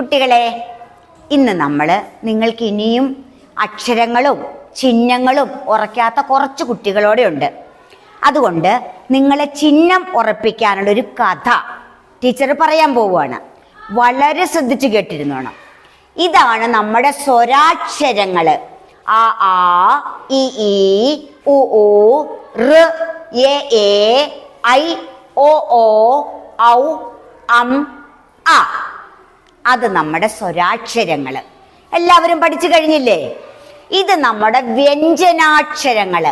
കുട്ടികളെ ഇന്ന് നമ്മൾ നിങ്ങൾക്ക് ഇനിയും അക്ഷരങ്ങളും ചിഹ്നങ്ങളും ഉറക്കാത്ത കുറച്ച് കുട്ടികളോടെ ഉണ്ട്. അതുകൊണ്ട് നിങ്ങളെ ചിഹ്നം ഉറപ്പിക്കാനുള്ള ഒരു കഥ ടീച്ചർ പറയാൻ പോവുകയാണ്. വളരെ ശ്രദ്ധിച്ചു കേട്ടിരുന്നോണം. ഇതാണ് നമ്മുടെ സ്വരാക്ഷരങ്ങൾ ആ ആ ഇ ഈ ഉ ഊ റ് എ എ ഐ ഓ ഓ ഔ അം ആ. അത് നമ്മുടെ സ്വരാക്ഷരങ്ങൾ എല്ലാവരും പഠിച്ചു കഴിഞ്ഞില്ലേ? ഇത് നമ്മുടെ വ്യഞ്ജനാക്ഷരങ്ങൾ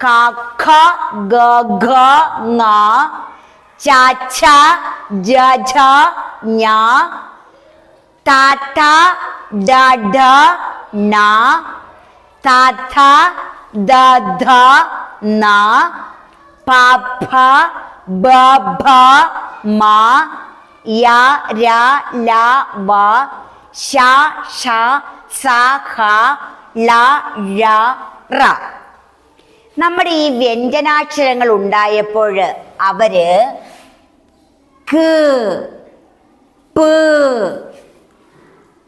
ക ഖ ഗ ഘ ഛ ജ ഞ ഡ ഢ ത ദ ധ ന പ ബ ഭ മ യ രാ ല വാ ഷ ഷ സ ഹ ല ഴ റ. നമ്മുടെ ഈ വ്യഞ്ജനാക്ഷരങ്ങൾ ഉണ്ടായപ്പോൾ അവർ ക പ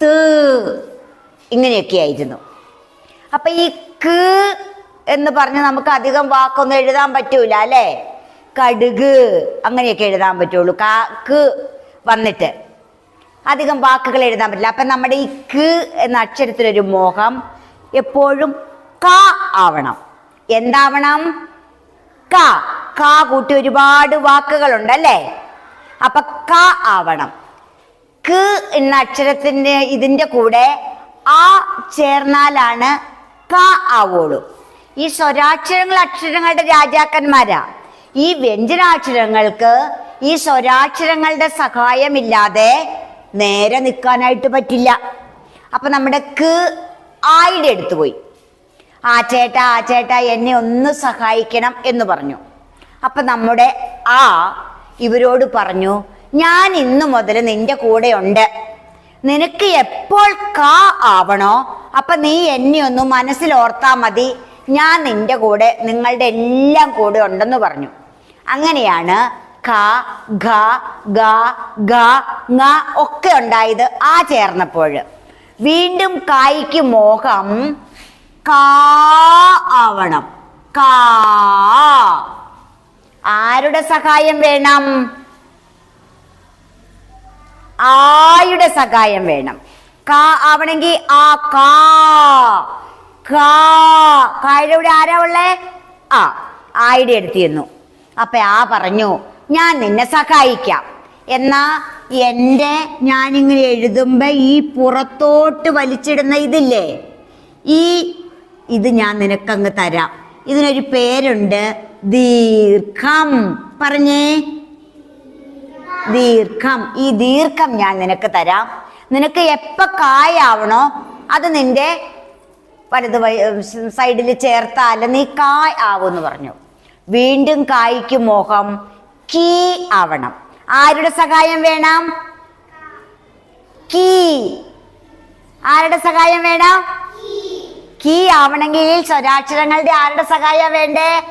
ത ഇങ്ങനെയൊക്കെ ആയിരുന്നു. അപ്പൊ ഈ ക എന്ന് പറഞ്ഞ് നമുക്ക് അധികം വാക്കൊന്നും എഴുതാൻ പറ്റൂല അല്ലേ? കടുക് അങ്ങനെയൊക്കെ എഴുതാൻ പറ്റുള്ളൂ. കാ ക വന്നിട്ട്. അധികം വാക്കുകൾ എഴുതാൻ പറ്റില്ല. അപ്പം നമ്മുടെ ഈ ക് എന്ന അക്ഷരത്തിലൊരു മോഹം എപ്പോഴും ക ആവണം. എന്താവണം? ക. കാ കൂട്ടി ഒരുപാട് വാക്കുകളുണ്ട് അല്ലേ? അപ്പൊ ക ആവണം. ക് എന്ന അക്ഷരത്തിന്റെ ഇതിന്റെ കൂടെ ആ ചേർന്നാലാണ് ക ആവുള്ളൂ. ഈ സ്വരാക്ഷരങ്ങൾ അക്ഷരങ്ങളുടെ രാജാക്കന്മാരാ. ഈ വ്യഞ്ജനാക്ഷരങ്ങൾക്ക് ഈ സ്വരാക്ഷരങ്ങളുടെ സഹായമില്ലാതെ നേരെ നിൽക്കാനായിട്ട് പറ്റില്ല. അപ്പൊ നമ്മുടെ ക് ആയിടെ എടുത്തു പോയി. ആ ചേട്ടാ ആ ചേട്ടാ എന്നെ ഒന്ന് സഹായിക്കണം എന്ന് പറഞ്ഞു. അപ്പൊ നമ്മുടെ ആ ഇവരോട് പറഞ്ഞു ഞാൻ ഇന്നു മുതൽ നിന്റെ കൂടെ ഉണ്ട് നിനക്ക് എപ്പോൾ കാ ആവണോ അപ്പൊ നീ എന്നെ ഒന്ന് മനസ്സിൽ ഓർത്താ മതി. ഞാൻ നിന്റെ കൂടെ നിങ്ങളുടെ എല്ലാം കൂടെ ഉണ്ടെന്ന് പറഞ്ഞു. അങ്ങനെയാണ് ക ഖ ഗ ഗ ങ ഒക്കെ ഉണ്ടായത് ആ ചേർന്നപ്പോൾ. വീണ്ടും കായ്ക്ക് മോഹം കാ ആവണം. കാ. ആരുടെ സഹായം വേണം? ആയുടെ സഹായം വേണം. കാ ആവണമെങ്കിൽ ആ കാ. കാ. കായുടെ ആരാ ഉള്ളേ? ആ ആയുടെ അടുത്ത് ചെന്നു അപ്പൊ ആ പറഞ്ഞു ഞാൻ നിന്നെ സഹായിക്കാം. എന്നാ എന്റെ ഞാനിങ്ങനെ എഴുതുമ്പോ ഈ പുറത്തോട്ട് വലിച്ചിടുന്ന ഇതില്ലേ? ഈ ഇത് ഞാൻ നിനക്കങ്ങ് തരാം. ഇതിനൊരു പേരുണ്ട് ദീർഘം. പറഞ്ഞേ. ദീർഘം. ഈ ദീർഘം ഞാൻ നിനക്ക് തരാം. നിനക്ക് എപ്പ കായാവണോ അത് നിന്റെ വലത് സൈഡിൽ ചേർത്താൽ നീ കായ് ആവുമെന്ന് പറഞ്ഞു. വീണ്ടും കായ്ക്ക് മോഹം. കീ ആവണം. ആരുടെ സഹായം വേണം? കീ. ആരുടെ സഹായം വേണം? കീ ആവണമെങ്കിൽ സ്വരാക്ഷരങ്ങളുടെ ആരുടെ സഹായം വേണ്ടേ?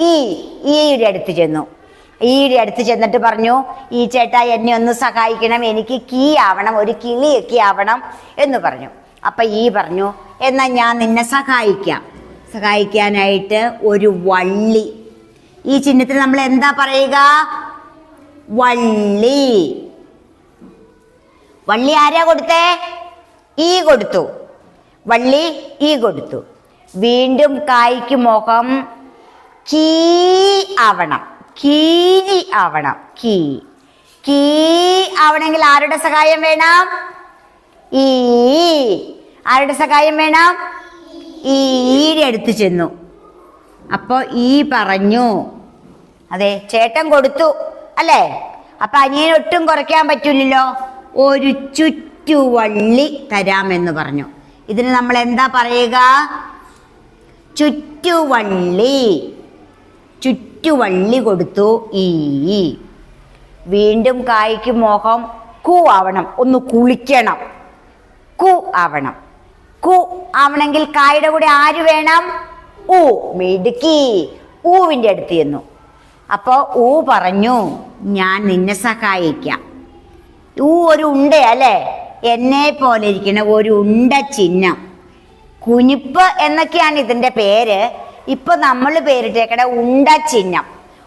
ഈ ഈയുടെ അടുത്ത് ചെന്നു. ഈയുടെ അടുത്ത് ചെന്നിട്ട് പറഞ്ഞു ഈ ചേട്ടാ എന്നെ ഒന്ന് സഹായിക്കണം. എനിക്ക് കീ ആവണം. ഒരു കിളിയൊക്കെ ആവണം. എന്ന് പറഞ്ഞു. അപ്പൊ ഈ പറഞ്ഞു എന്നാ ഞാൻ നിന്നെ സഹായിക്കാം. സഹായിക്കാനായിട്ട് ഒരു വള്ളി ഈ ചിഹ്നത്തിന് നമ്മൾ എന്താ പറയുക? വള്ളി. വള്ളി ആരാ കൊടുത്തേ? ഈ കൊടുത്തു. വള്ളി ഈ കൊടുത്തു. വീണ്ടും കായ്ക്ക് മുഖം കീ ആവണം. കീരി ആവണം. കീ. കീ ആവണമെങ്കിൽ ആരുടെ സഹായം വേണം? ഈ. ആരുടെ സഹായം വേണം? ഈയുടെ അടുത്ത് ചെന്നു. അപ്പോൾ ഈ പറഞ്ഞു. അതെ ചേട്ടൻ കൊടുത്തു അല്ലേ? അപ്പൊ അനിയൻ ഒട്ടും കുറയ്ക്കാൻ പറ്റില്ലല്ലോ ഒരു ചുറ്റുവള്ളി തരാമെന്ന് പറഞ്ഞു. ഇതിന് നമ്മൾ എന്താ പറയുക? ചുറ്റുവള്ളി. ചുറ്റുവള്ളി കൊടുത്തു ഈ. വീണ്ടും കായ്ക്ക് മോഹം. കു ആവണം. ഒന്ന് കുളിക്കണം. കു ആവണം. കു ആവണമെങ്കിൽ കായുടെ കൂടെ ആര് വേണം? ഊ മിടുക്കി. ഊവിന്റെ അടുത്ത് ചെന്നു. അപ്പോൾ ഊ പറഞ്ഞു ഞാൻ നിന്നെ സഹായിക്കാം. ഊ ഒരു ഉണ്ട അല്ലേ? എന്നെ പോലെ ഇരിക്കുന്ന ഒരു ഉണ്ട ചിഹ്നം. കുനിപ്പ് എന്നൊക്കെയാണ് ഇതിന്റെ പേര്. ഇപ്പൊ നമ്മൾ പേരിട്ടേക്കണ ഉണ്ട ചിഹ്നം.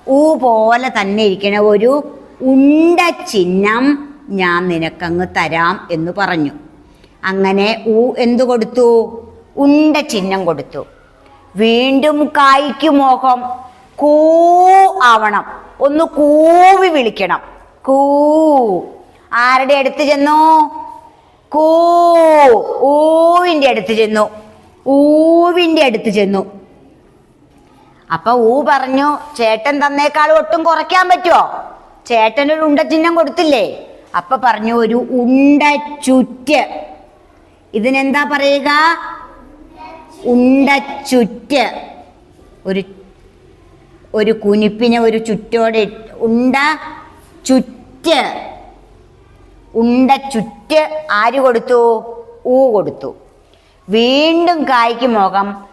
ഊ പോലെ തന്നെ ഇരിക്കണ ഒരു ഉണ്ട ചിഹ്നം ഞാൻ നിനക്കങ്ങ് തരാം എന്ന് പറഞ്ഞു. അങ്ങനെ ഊ എന്തു കൊടുത്തു? ഉണ്ട ചിഹ്നം കൊടുത്തു. വീണ്ടും കായ്ക്കു മോഹം. കൂ ആവണം. ഒന്ന് കൂവി വിളിക്കണം. കൂ. ആരുടെ അടുത്ത് ചെന്നു? കൂ. ഊവിന്റെ അടുത്ത് ചെന്നു. ഊവിന്റെ അടുത്ത് ചെന്നു. അപ്പൊ ഊ പറഞ്ഞു ചേട്ടൻ തന്നേക്കാൾ ഒട്ടും കുറയ്ക്കാൻ പറ്റുമോ ചേട്ടൻ ഒരു ഉണ്ട ചിഹ്നം കൊടുത്തില്ലേ? അപ്പൊ പറഞ്ഞു ഒരു ഉണ്ട ചുറ്റ്. ഇതിനെന്താ പറയുക? ഉണ്ട ചുറ്റ് ഒരു ഒരു കുനിപ്പിനെ ഒരു ചുറ്റോടെ ഉണ്ട ചുറ്റ് ഉണ്ട ചുറ്റ് ആര് കൊടുത്തു? ഊ കൊടുത്തു. വീണ്ടും കായ്ക്ക് മുഖം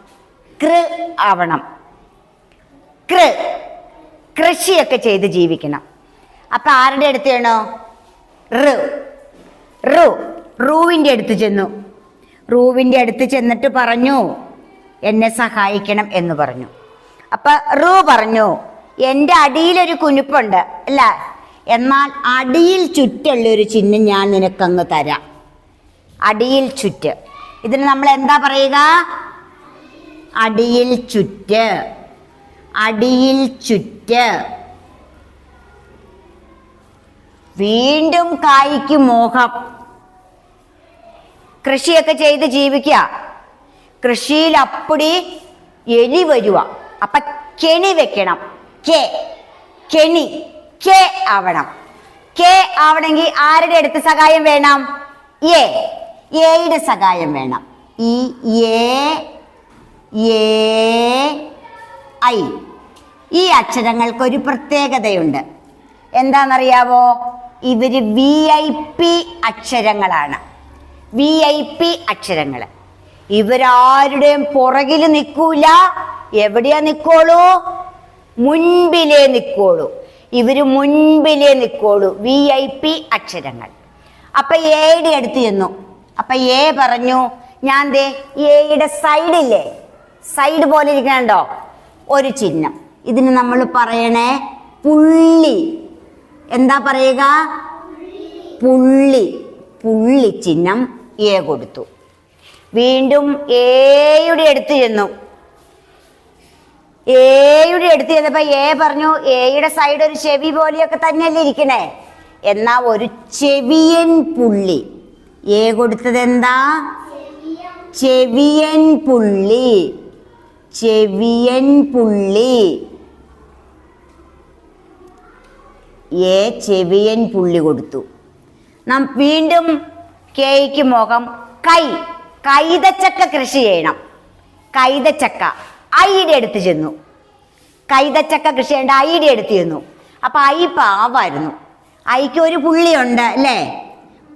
കൃ ആവണം. കൃ കൃഷിയൊക്കെ ചെയ്ത് ജീവിക്കണം. അപ്പം ആരുടെ അടുത്ത് ചെയ്യണോ റ് റു റൂവിന്റെ അടുത്ത് ചെന്നു. റൂവിന്റെ അടുത്ത് ചെന്നിട്ട് പറഞ്ഞു എന്നെ സഹായിക്കണം എന്ന് പറഞ്ഞു. അപ്പൊ റൂ പറഞ്ഞു എന്റെ അടിയിലൊരു കുനിപ്പുണ്ട് അല്ല എന്നാൽ അടിയിൽ ചുറ്റുള്ള ഒരു ചിഹ്നം ഞാൻ നിനക്കങ്ങ് തരാം. അടിയിൽ ചുറ്റ്. ഇതിന് നമ്മൾ എന്താ പറയുക? അടിയിൽ ചുറ്റ്. അടിയിൽ ചുറ്റ്. വീണ്ടും കായ്ക്ക് മോഹം. കൃഷിയൊക്കെ ചെയ്ത് ജീവിക്കുക. കൃഷിയിൽ അപ്പടി എലി വരുക അപ്പൊ കെണി വെക്കണം. കെ കെണി കെ ആവണം. കെ ആവണമെങ്കിൽ ആരുടെ അടുത്ത് സഹായം വേണം? എ എയുടെ സഹായം വേണം. ഈ എ ഐ. ഈ അക്ഷരങ്ങൾക്ക് ഒരു പ്രത്യേകതയുണ്ട്. എന്താണെന്നറിയാവോ? ഇവർ വി ഐ പി അക്ഷരങ്ങളാണ്. വി ഐ പി അക്ഷരങ്ങൾ ഇവരാരുടെയും പുറകിൽ നിൽക്കൂല എവിടെയാ നിൽക്കോളൂ മുൻപിലേ നിൽക്കോളൂ ഇവർ മുൻപിലേ നിൽക്കോളൂ വി ഐ പി അക്ഷരങ്ങൾ. അപ്പൊ എയുടെ അടുത്ത് ചെന്നു. അപ്പൊ എ പറഞ്ഞു ഞാൻ ദേ എയുടെ സൈഡില്ലേ സൈഡ് പോലെ ഇരിക്കണോ ഒരു ചിഹ്നം. ഇതിന് നമ്മൾ പറയണേ പുള്ളി. എന്താ പറയുക? പുള്ളി. പുള്ളി ചിഹ്നം. എ കൊടുത്തു. വീണ്ടും എയുടെ അടുത്ത് ചെന്നു. എയുടെ അടുത്ത് ചെന്നപ്പോ എ പറഞ്ഞു എയുടെ സൈഡ് ഒരു ചെവി പോലെയൊക്കെ തന്നെയല്ലേ ഇരിക്കണേ? എന്നാ ഒരു ചെവിയൻ പുള്ളി. എ കൊടുത്തത് എന്താ? ചെവിയൻ പുള്ളി. ചെവിയൻ പുള്ളി. എ ചെവിയൻ പുള്ളി കൊടുത്തു. നാം വീണ്ടും കേയ്ക്ക് മുഖം കൈ. കൈതച്ചക്ക കൃഷി ചെയ്യണം. കൈതച്ചക്ക. ഐയുടെ അടുത്ത് ചെന്നു. കൈതച്ചക്ക കൃഷി ചെയ്യേണ്ട ഐയുടെ അടുത്ത് ചെന്നു. അപ്പൊ ഐ പാവായിരുന്നു. ഐക്ക് ഒരു പുള്ളിയുണ്ട് അല്ലേ?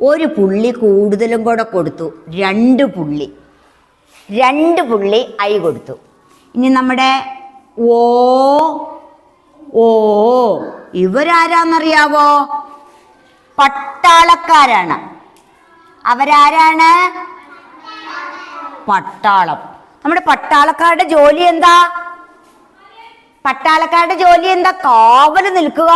ഒരു പുള്ളി കൂടുതലും കൂടെ കൊടുത്തു. രണ്ട് പുള്ളി. രണ്ട് പുള്ളി ഐ കൊടുത്തു. ഇനി നമ്മുടെ ഓ ഓ ഇവരാരാന്നറിയാവോ? പട്ടാളക്കാരാണ്. അവരാരാണ്? പട്ടാളം. നമ്മുടെ പട്ടാളക്കാരുടെ ജോലി എന്താ? പട്ടാളക്കാരുടെ ജോലി എന്താ? കാവൽ നിൽക്കുക.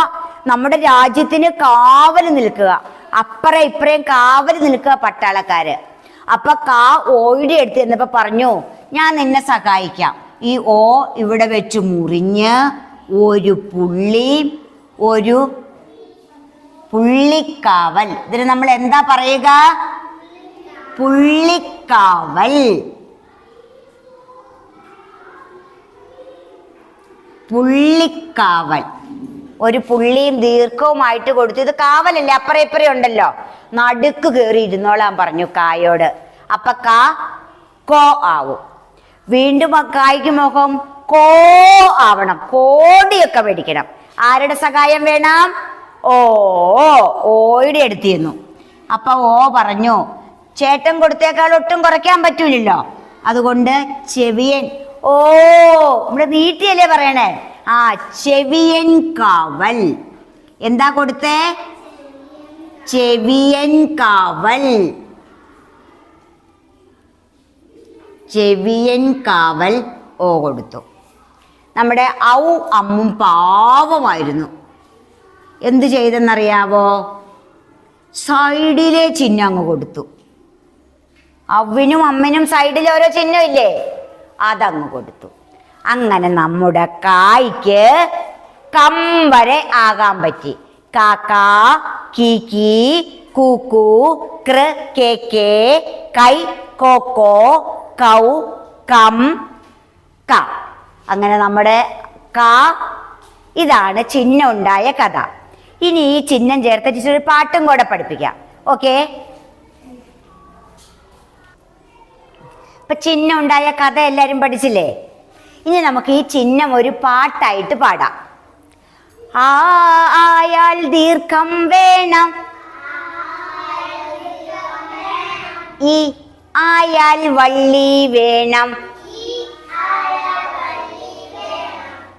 നമ്മുടെ രാജ്യത്തിന് കാവൽ നിൽക്കുക. അപ്പറേ ഇപ്പറേം കാവൽ നിൽക്കുക പട്ടാളക്കാര്. അപ്പൊ കാ ഓയുടെ അടുത്ത് എന്നപ്പോ പറഞ്ഞു ഞാൻ നിന്നെ സഹായിക്കാം. ഈ ഓ ഇവിടെ വെച്ച് മുറിഞ്ഞ് ഒരു പുള്ളി ഒരു പുള്ളിക്കാവൽ. ഇതിന് നമ്മൾ എന്താ പറയുക? പുള്ളിക്കാവൽ. പുള്ളിക്കാവൽ. ഒരു പുള്ളിയും ദീർഘവുമായിട്ട് കൊടുത്തു. ഇത് കാവലല്ലേ? അപ്പറേ ഇപ്പറേ ഉണ്ടല്ലോ. നടുക്ക് കയറി ഇരുന്നോളാൻ പറഞ്ഞു കായോട്. അപ്പൊ കാ കോ ആവും. വീണ്ടും ആ കായ്ക്ക് മുഖം കോ ആവണം. കോടിയൊക്കെ മേടിക്കണം. ആരുടെ സഹായം വേണം? ഓ ഓയുടെ അടുത്തിരുന്നു അപ്പൊ ഓ പറഞ്ഞു ചേട്ടൻ കൊടുത്തേക്കാൾ ഒട്ടും കുറയ്ക്കാൻ പറ്റൂലല്ലോ. അതുകൊണ്ട് ചെവിയൻ ഓ നമ്മുടെ വീട്ടിലല്ലേ പറയണേ? ആ ചെവിയൻ കാവൽ. എന്താ കൊടുത്തേ? ചെവിയൻ കാവൽ. ചെവിയൻ കാവൽ ഓ കൊടുത്തു. നമ്മുടെ ഔ അമ്മും പാവമായിരുന്നു. എന്ത് ചെയ്തെന്നറിയാവോ? സൈഡിലെ ചിഹ്നം അങ്ങ് കൊടുത്തു. അവനും അമ്മനും സൈഡിൽ ഓരോ ചിഹ്നം ഇല്ലേ? അതങ്ങ് കൊടുത്തു. അങ്ങനെ നമ്മുടെ കായ്ക്ക് കമ്പരെ ആകാൻ പറ്റി. കാക്ക കീക്കി കൂക്കു കൃ കേ കേ കൈ കോക്കോ കൗ കം ക അങ്ങനെ നമ്മുടെ ക ഇതാണ് ചിഹ്നം ഉണ്ടായ കഥ. ഇനി ഈ ചിഹ്നം ചേർത്ത് ടീച്ചർ ഒരു പാട്ടും കൂടെ പഠിപ്പിക്കാം. ഓക്കേ ഇപ്പൊ ചിഹ്നം ഉണ്ടായ കഥ എല്ലാരും പഠിച്ചില്ലേ? ഇനി നമുക്ക് ഈ ചിഹ്നം ഒരു പാട്ടായിട്ട് പാടാം. ആ ആയാൽ ദീർഘം വേണം. ഈ ആയാൽ വള്ളി വേണം.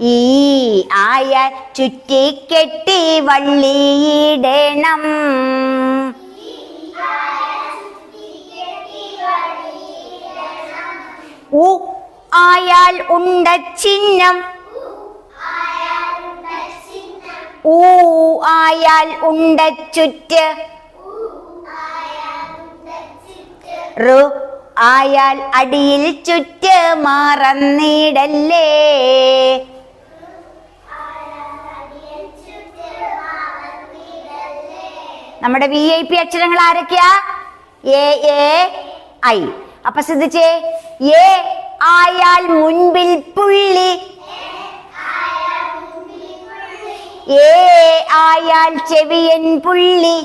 ഈ ആയാൽ ചുറ്റിക്കെട്ടി വള്ളിയിടണം ആയാൽ ഉണ്ട ചിഹ്നം. ആയാൽ ഉണ്ട ചുറ്റ്. റു ആയാൽ അടിയിൽ ചുറ്റ് മറന്നിടല്ലേ നമ്മുടെ വി ഐ പി അക്ഷരങ്ങൾ ആരൊക്കെയാ? എ എ ഐ അപ്പൊ ശ്രദ്ധിച്ചേ. എ ആയാൽ മുൻപിൽ പുള്ളി. ഏ ആയാൽ ചെവിയൻ പുള്ളി.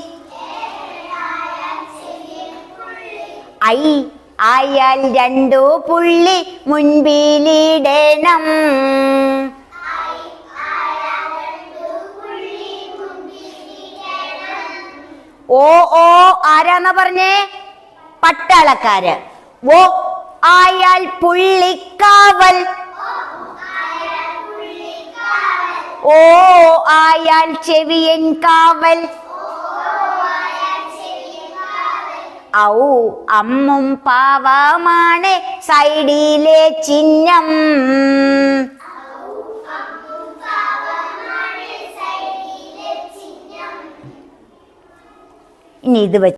ഐ ആയാൽ രണ്ടു പുള്ളി മുൻപിലിടണം. ഓ ഓ ആരാന്നാ പറഞ്ഞേ? പട്ടാളക്കാര്. ഓ ആയാൽ പുള്ളിക്കാവൽ. ഓ ആയാൽ ചെവിയൻ കാവൽ. ഔ അമ്മും പാവമാണ് സൈഡിലെ ചിഹ്നം. ഇനി ഇത് വെച്ച്